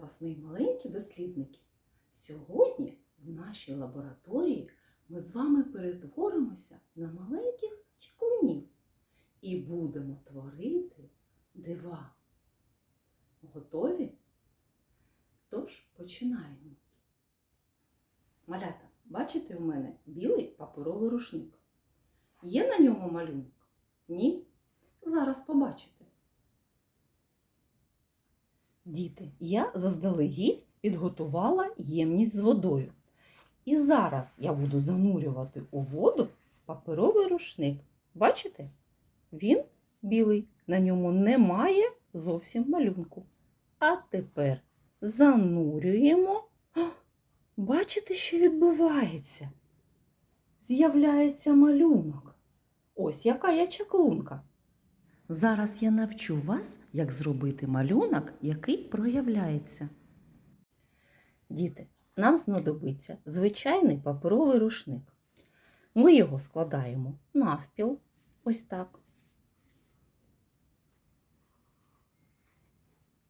вас, мої маленькі дослідники! Сьогодні в нашій лабораторії ми з вами перетворимося на маленьких чаклунів і будемо творити дива. Готові? Тож починаємо. Малята, бачите в мене білий паперовий рушник. Є на ньому малюнок? Ні? Зараз побачите. Діти, я заздалегідь підготувала ємність з водою. І зараз я буду занурювати у воду паперовий рушник. Бачите? Він білий, на ньому немає зовсім малюнку. А тепер занурюємо. Бачите, що відбувається? З'являється малюнок. Ось яка я чаклунка. Зараз я навчу вас, як зробити малюнок, який проявляється. Діти, нам знадобиться звичайний паперовий рушник. Ми його складаємо навпіл, ось так.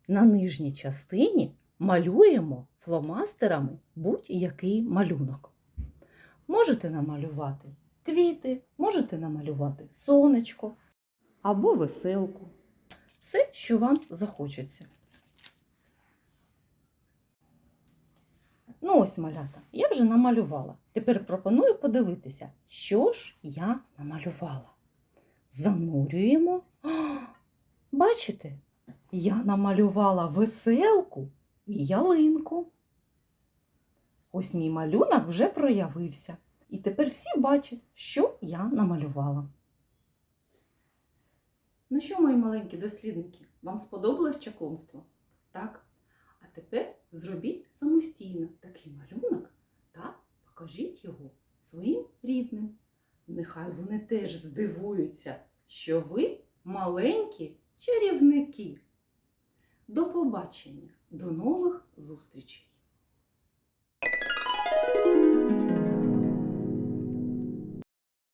На нижній частині малюємо фломастерами будь-який малюнок. Можете намалювати квіти, можете намалювати сонечко або веселку. Все, що вам захочеться. Ну ось малята, я вже намалювала. Тепер пропоную подивитися, що ж я намалювала. Занурюємо. А, бачите, я намалювала веселку і ялинку. Ось мій малюнок вже проявився. І тепер всі бачать, що я намалювала. Ну що, мої маленькі дослідники, вам сподобалось чаклунство? Так? А тепер зробіть самостійно такий малюнок та покажіть його своїм рідним. Нехай вони теж здивуються, що ви маленькі чарівники. До побачення, до нових зустрічей!